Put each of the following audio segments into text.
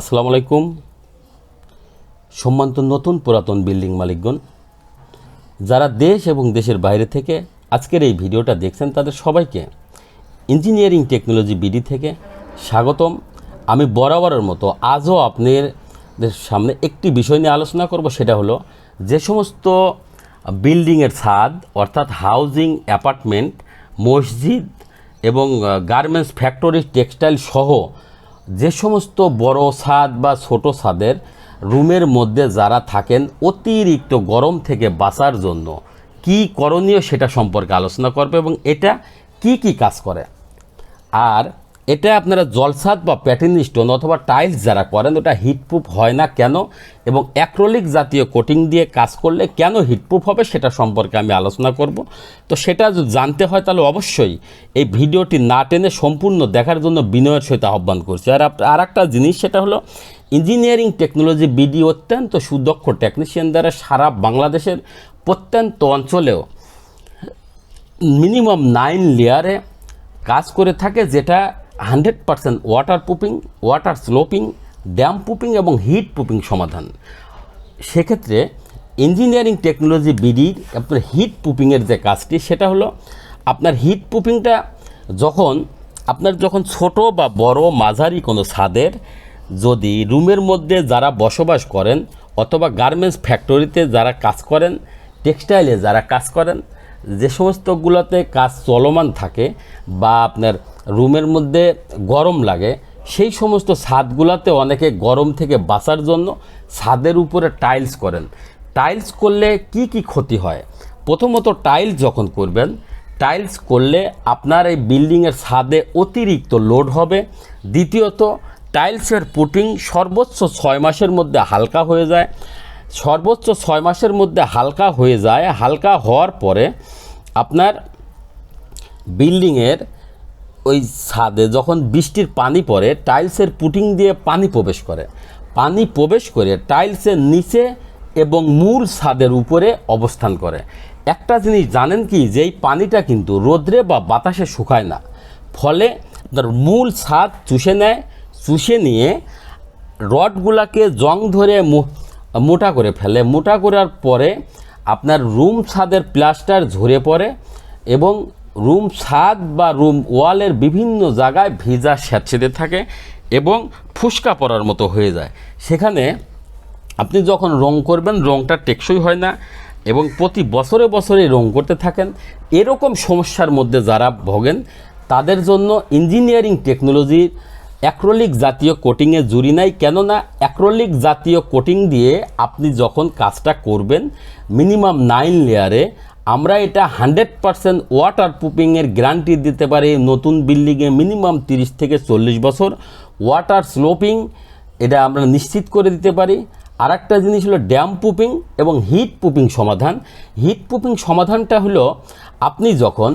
আসসালামু আলাইকুম। সম্মানিত নতুন পুরাতন বিল্ডিং মালিকগণ, যারা দেশ এবং দেশের বাইরে থেকে আজকের এই ভিডিওটা দেখছেন, তাদের সবাইকে ইঞ্জিনিয়ারিং টেকনোলজি বিডি থেকে স্বাগতম। আমি বরাবরের মতো আজও আপনাদের সামনে একটি বিষয় নিয়ে আলোচনা করব, সেটা হলো যে সমস্ত বিল্ডিংয়ের ছাদ, অর্থাৎ হাউজিং অ্যাপার্টমেন্ট, মসজিদ এবং গার্মেন্টস ফ্যাক্টরি, টেক্সটাইল সহ যে সমস্ত বড় ছাদ বা ছোট ছাদের রুমের মধ্যে যারা থাকেন অতিরিক্ত গরম থেকে বাঁচার জন্য কি করণীয় সেটা সম্পর্কে আলোচনা করবে এবং এটা কি কি কাজ করে? আর এটা আপনারা জলসাদ বা প্যাটিন স্টোন অথবা টাইলস যারা করেন, ওটা হিটপ্রুফ হয় না কেন? এবং অ্যাক্রোলিক জাতীয় কোটিং দিয়ে কাজ করলে কেন হিটপ্রুফ হবে সেটা সম্পর্কে আমি আলোচনা করব। তো সেটা জানতে হয় তাহলে অবশ্যই এই ভিডিওটি না টেনে সম্পূর্ণ দেখার জন্য বিনয়ের সহিত আহ্বান করছি। আর আর একটা জিনিস, সেটা হলো ইঞ্জিনিয়ারিং টেকনোলজি বিডি অত্যন্ত সুদক্ষ টেকনিশিয়ান দ্বারা সারা বাংলাদেশের প্রত্যন্ত অঞ্চলেও মিনিমাম নাইন লেয়ারে কাজ করে থাকে, যেটা hundred percent water proofing water sloping damp proofing এবং হিট প্রুফিং সমাধান। সেক্ষেত্রে ইঞ্জিনিয়ারিং টেকনোলজি বিডির আপনার হিট প্রুফিংয়ের যে কাজটি, সেটা হলো আপনার হিট প্রুফিংটা যখন, আপনার যখন ছোট বা বড় মাঝারি কোনো ছাদের যদি রুমের মধ্যে যারা বসবাস করেন অথবা গার্মেন্টস ফ্যাক্টরিতে যারা কাজ করেন টেক্সটাইলে যারা কাজ করেন, যে সমস্তগুলোতে কাজ চলমান থাকে বা আপনার রুমের মধ্যে গরম লাগে, সেই সমস্ত ছাদগুলোতে অনেকে গরম থেকে বাঁচার জন্য ছাদের উপরে টাইলস করেন। টাইলস করলে কি কি ক্ষতি হয়? প্রথমত টাইলস যখন করবেন, টাইলস করলে আপনার এই বিল্ডিংয়ের ছাদে অতিরিক্ত লোড হবে। দ্বিতীয়ত, টাইলসের পুটিং সর্বোচ্চ ছয় মাসের মধ্যে হালকা হয়ে যায়। সর্বোচ্চ ছয় মাসের মধ্যে হালকা হয়ে যায়, হালকা হওয়ার পরে আপনার বিল্ডিংয়ের ওই ছাদে যখন বৃষ্টির পানি পড়ে, টাইলসের পুটিং দিয়ে পানি প্রবেশ করে। পানি প্রবেশ করে টাইলসের নিচে এবং মূল ছাদের উপরে অবস্থান করে। একটা জিনিস জানেন কি, যে এই পানিটা কিন্তু রোদ্রে বা বাতাসে শুকায় না। ফলে আপনার মূল ছাদ চুষে নেয়, চুষে নিয়ে রডগুলাকে জং ধরে মোটা করে ফেলে। মোটা করার পরে আপনার রুম ছাদের প্লাস্টার ঝরে পড়ে এবং রুম ছাদ বা রুম ওয়ালের বিভিন্ন জায়গায় ভিজা স্যাঁতসেঁতে থাকে এবং ফুসকা পড়ার মতো হয়ে যায়। সেখানে আপনি যখন রং করবেন, রংটা টেকসই হয় না এবং প্রতি বছরে বছরে রং করতে থাকেন। এরকম সমস্যার মধ্যে যারা ভোগেন, তাদের জন্য ইঞ্জিনিয়ারিং টেকনোলজির অ্যাক্রোলিক জাতীয় কোটিংয়ে জুরি নাই, কেননা অ্যাক্রোলিক জাতীয় কোটিং দিয়ে আপনি যখন কাজটা করবেন, মিনিমাম নাইন লেয়ারে আমরা এটা হান্ড্রেড পারসেন্ট ওয়াটার প্রুফিংয়ের গ্যারান্টি দিতে পারি নতুন বিল্ডিংয়ে মিনিমাম তিরিশ থেকে চল্লিশ বছর ওয়াটার স্লোপিং এটা আমরা নিশ্চিত করে দিতে পারি। আর একটা জিনিস হলো ড্যাম পুপিং এবং হিট পুপিং সমাধান। হিট পুপিং সমাধানটা হলো আপনি যখন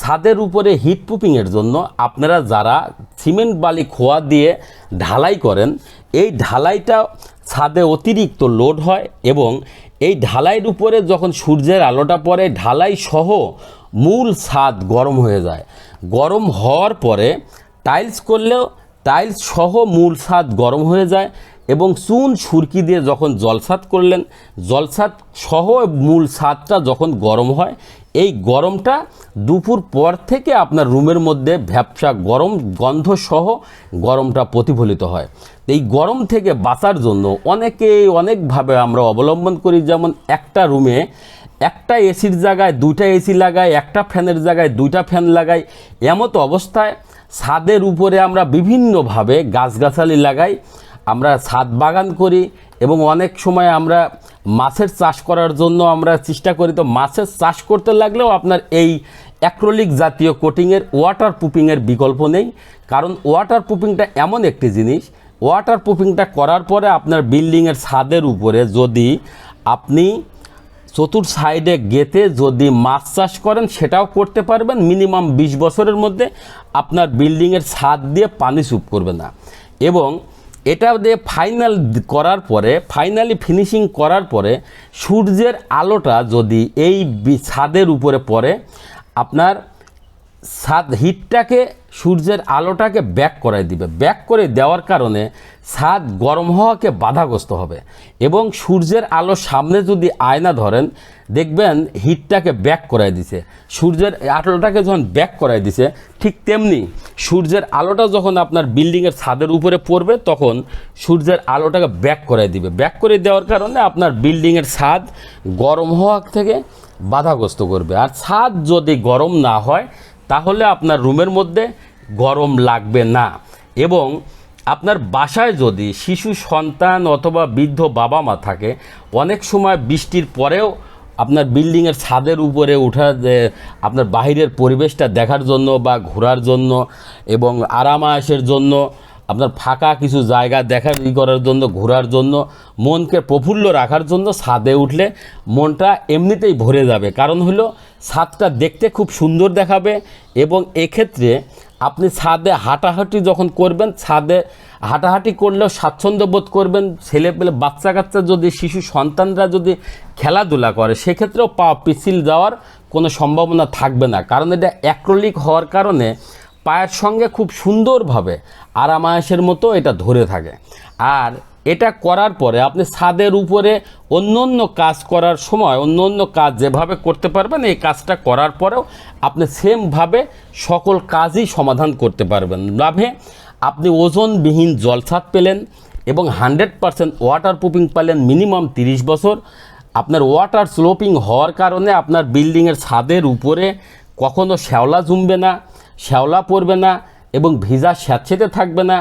ছাদের উপরে হিট পুপিংয়ের জন্য আপনারা যারা সিমেন্ট বালি খোয়া দিয়ে ঢালাই করেন, এই ঢালাইটা ছাদে অতিরিক্ত লোড হয় এবং এই ঢালাইয়ের উপরে যখন সূর্যের আলোটা পড়ে, ঢালাই সহ মূল ছাদ গরম হয়ে যায়। গরম হওয়ার পরে টাইলস করলেও টাইলস সহ মূল ছাদ গরম হয়ে যায় এবং চুন সুরকি দিয়ে যখন জলসাদ করলেন জলসাদ সহ মূল ছাদটা যখন গরম হয় এই গরমটা দুপুর পর থেকে আপনার রুমের মধ্যে ভ্যাপসা গরম গন্ধ সহ গরমটা প্রতিফলিত হয়। এই গরম থেকে বাঁচার জন্য অনেকে অনেকভাবে আমরা অবলম্বন করি, যেমন একটা রুমে একটা এসির জায়গায় দুইটা এসি লাগাই, একটা ফ্যানের জায়গায় দুইটা ফ্যান লাগাই, এমত অবস্থায় ছাদের উপরে আমরা বিভিন্নভাবে গাছগাছালি লাগাই, আমরা ছাদ বাগান করি এবং অনেক সময় আমরা মাছের চাষ করার জন্য আমরা চেষ্টা করি। তো মাছের চাষ করতে লাগলেও আপনার এই অ্যাক্রোলিক জাতীয় কোটিংয়ের ওয়াটার প্রুফিংয়ের বিকল্প নেই। কারণ ওয়াটার প্রুফিংটা এমন একটি জিনিস ওয়াটার প্রুফিংটা করার পরে আপনার বিল্ডিংয়ের ছাদের উপরে যদি আপনি চতুর সাইডে গেতে যদি মাছ চাষ করেন, সেটাও করতে পারবেন। মিনিমাম বিশ বছরের মধ্যে আপনার বিল্ডিংয়ের ছাদ দিয়ে পানি চুপ করবে না। এবং এটা দিয়ে ফাইনাল করার পরে ফাইনালি ফিনিশিং করার পরে, সূর্যের আলোটা যদি এই ছাদের উপরে পড়ে, আপনার ছাদ হিটটাকে সূর্যের আলোটাকে ব্যাক করাই দিবে। ব্যাক করে দেওয়ার কারণে ছাদ গরম হওয়াকে বাধাগ্রস্ত হবে এবং সূর্যের আলো সামনে যদি আয়না ধরেন, দেখবেন হিটটাকে ব্যাক করাই দিছে। সূর্যের আলোটাকে যখন ব্যাক করাই দিছে, ঠিক তেমনি সূর্যের আলোটা যখন আপনার বিল্ডিংয়ের ছাদের উপরে পড়বে, তখন সূর্যের আলোটাকে ব্যাক করাই দিবে। ব্যাক করে দেওয়ার কারণে আপনার বিল্ডিংয়ের ছাদ গরম হওয়া থেকে বাধাগ্রস্ত করবে। আর ছাদ যদি গরম না হয় তাহলে আপনার রুমের মধ্যে গরম লাগবে না। এবং আপনার বাসায় যদি শিশু, সন্তান অথবা বৃদ্ধ বাবা মা থাকে, অনেক সময় বৃষ্টির পরেও আপনার বিল্ডিংয়ের ছাদের উপরে ওঠা আপনার বাহিরের পরিবেশটা দেখার জন্য বা ঘোরার জন্য এবং আরাম আয়েসের জন্য, আপনার ফাঁকা কিছু জায়গা দেখার ই করার জন্য, ঘোরার জন্য, মনকে প্রফুল্ল রাখার জন্য ছাদে উঠলে মনটা এমনিতেই ভরে যাবে। কারণ হলো ছাদটা দেখতে খুব সুন্দর দেখাবে এবং এক্ষেত্রে আপনি ছাদে হাঁটাহাঁটি যখন করবেন, ছাদে হাঁটাহাঁটি করলেও স্বাচ্ছন্দ্য বোধ করবেন ছেলে পেলে বাচ্চা কাচ্চা যদি, শিশু সন্তানরা যদি খেলাধুলা করে, সেক্ষেত্রেও পা পিছিল যাওয়ার কোনো সম্ভাবনা থাকবে না। কারণ এটা অ্যাক্রোলিক হওয়ার কারণে পায়ের সঙ্গে খুব সুন্দরভাবে আরামায়াসের মতো এটা ধরে থাকে। আর এটা করার পরে আপনি ছাদের উপরে অন্য অন্য কাজ করার সময় অন্য অন্য কাজ যেভাবে করতে পারবেন, এই কাজটা করার পরেও আপনি সেমভাবে সকল কাজই সমাধান করতে পারবেন। লাভে আপনি ওজনবিহীন জলছাদ পেলেন এবং হান্ড্রেড পারসেন্ট ওয়াটার প্রুফিং পেলেন মিনিমাম তিরিশ বছর। আপনার ওয়াটার স্লোপিং হওয়ার কারণে আপনার বিল্ডিংয়ের ছাদের উপরে কখনো শ্যাওলা জমবে না, শ্যাওলা পড়বে না এবং ভিজা স্যাঁতসেতে থাকবে না।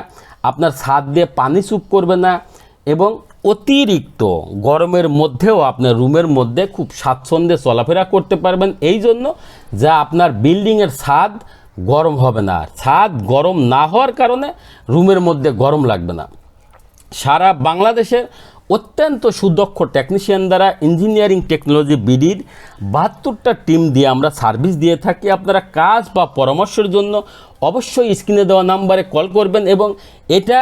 আপনার ছাদ দিয়ে পানি চুপ করবে না এবং অতিরিক্ত গরমের মধ্যেও আপনার রুমের মধ্যে খুব স্বাচ্ছন্দ্যে চলাফেরা করতে পারবেন। এই জন্য যা আপনার বিল্ডিংয়ের ছাদ গরম হবে না। ছাদ গরম না হওয়ার কারণে রুমের মধ্যে গরম লাগবে না। সারা বাংলাদেশের অত্যন্ত সুদক্ষ টেকনিশিয়ান দ্বারা ইঞ্জিনিয়ারিং টেকনোলজি বিডির বাহাত্তরটা টিম দিয়ে আমরা সার্ভিস দিয়ে থাকি। আপনারা কাজ বা পরামর্শের জন্য অবশ্যই স্ক্রিনে দেওয়া নাম্বারে কল করবেন এবং এটা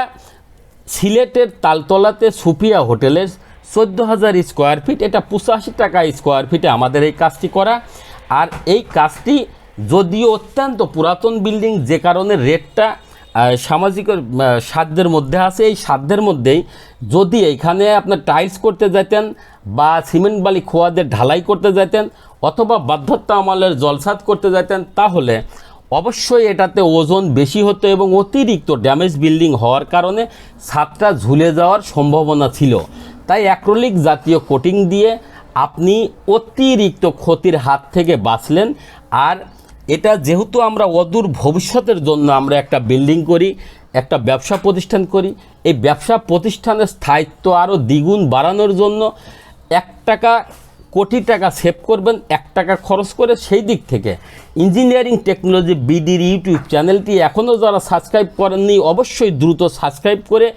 সিলেটের তালতলাতে সুফিয়া হোটেলের চোদ্দ হাজার স্কোয়ার ফিট, এটা পঁচাশি টাকা স্কোয়ার ফিটে আমাদের এই কাজটি করা। আর এই কাজটি যদিও অত্যন্ত পুরাতন বিল্ডিং, যে কারণে রেটটা সামাজিক সাধ্যের মধ্যে আছে। এই সাধ্যের মধ্যেই যদি এখানে আপনার টাইলস করতে যেতেন বা সিমেন্ট বালি খোয়াদের ঢালাই করতে যেতেন অথবা বাধ্যতা আমলের জলসাদ করতে যেতেন, তাহলে অবশ্যই এটাতে ওজন বেশি হতো এবং অতিরিক্ত ড্যামেজ বিল্ডিং হওয়ার কারণে ছাদটা ঝুলে যাওয়ার সম্ভাবনা ছিল। তাই অ্যাক্রোলিক জাতীয় কোটিং দিয়ে আপনি অতিরিক্ত ক্ষতির হাত থেকে বাঁচলেন। আর এটা যেহেতু আমরা অদূর ভবিষ্যতের জন্য আমরা একটা বিল্ডিং করি, একটা ব্যবসা প্রতিষ্ঠান করি, এই ব্যবসা প্রতিষ্ঠানের স্থায়িত্ব আরও দ্বিগুণ বাড়ানোর জন্য এক টাকা কোটি টাকা সেভ করবেন, এক টাকা খরচ করে সেই দিক থেকে। ইঞ্জিনিয়ারিং টেকনোলজি বিডির ইউটিউব চ্যানেলটি এখনও যারা সাবস্ক্রাইব করেননি, অবশ্যই দ্রুত সাবস্ক্রাইব করে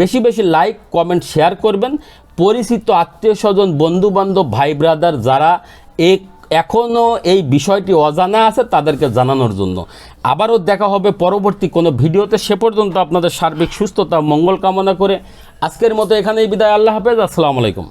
বেশি বেশি লাইক কমেন্ট শেয়ার করবেন। পরিচিত আত্মীয় স্বজন, বন্ধুবান্ধব, ভাই ব্রাদার যারা এক এখনও এই বিষয়টি অজানা আছে, তাদেরকে জানানোর জন্য। আবারও দেখা হবে পরবর্তী কোনো ভিডিওতে। সে পর্যন্ত আপনাদের সার্বিক সুস্থতা, মঙ্গল কামনা করে আজকের মতো এখানেই বিদায়। আল্লাহ হাফেজ। আসসালামু আলাইকুম।